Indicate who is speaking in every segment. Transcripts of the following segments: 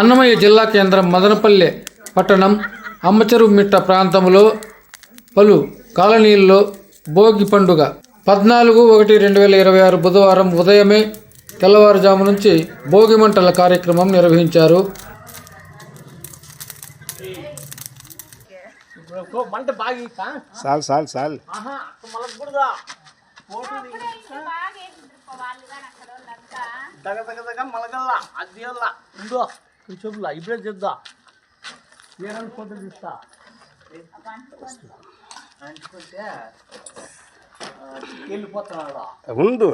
Speaker 1: అన్నమయ్య జిల్లా కేంద్రం మదనపల్లె పట్టణం అమ్మచెరు మిట్ట ప్రాంతంలో పలు కాలనీల్లో భోగి పండుగ. పద్నాలుగు ఒకటి రెండు వేల ఇరవై ఆరు బుధవారం ఉదయమే తెల్లవారుజాము నుంచి భోగి మంటల కార్యక్రమం నిర్వహించారు.
Speaker 2: దగ దగ దగ మలగల్లా అది అల్లా ఉందో చెప్పులా ఇప్పుడే చెప్దా ఏమని ఫోటో వెళ్ళిపోతున్నాడు?
Speaker 3: ఉండు.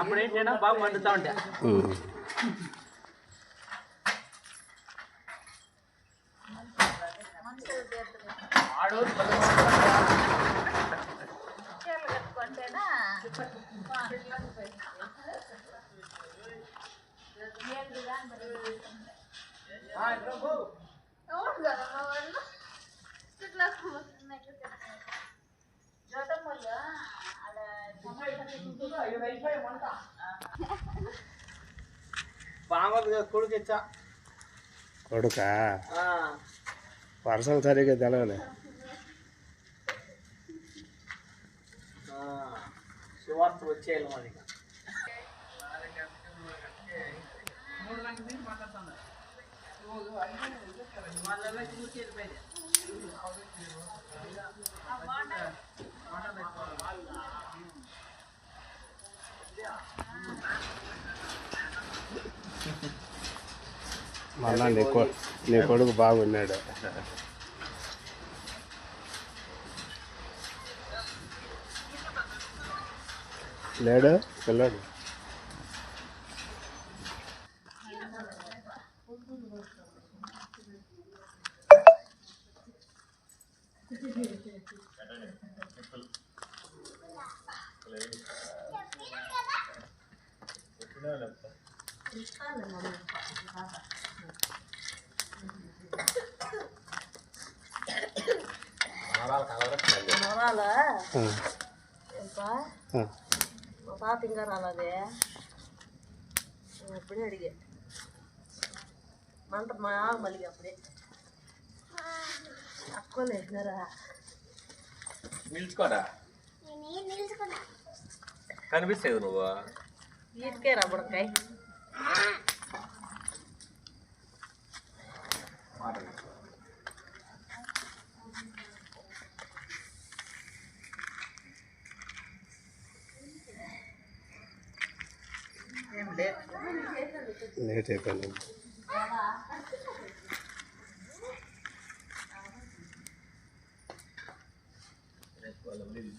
Speaker 2: అప్పుడు ఏంటంటే బాగా మండుతా ఉంటే. ఆడోళ్ళు కొడుకు
Speaker 3: కొడుకా? వర్షం సరిగ్గా తెలవలే.
Speaker 2: శివార్త వచ్చేయాలి మనకి
Speaker 3: మళ్ళా నీ కొ నీ కొడుకు బాగున్నాడు. లేడు? పిల్లాడు?
Speaker 4: రాలా
Speaker 3: ఆ,
Speaker 4: ఇంకా
Speaker 3: ఆ.
Speaker 4: మా తాత ఇంకా రాలేదే నేను అప్పుడే అడిగా మంట మా మళ్ళీ అప్పుడే అక్కోలేసినారా
Speaker 5: నిల్చుకోరా కనిపిస్తుంది నువ్వు
Speaker 4: వీటికే రా బుడకాయ
Speaker 3: లేట్ అయిపోయింది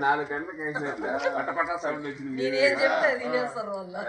Speaker 5: నాలుగు గంటలకు వేసినట్లే పట్ట పట్ట సౌండ్ వచ్చింది.
Speaker 4: నేనేం చెప్తే అది వాళ్ళు.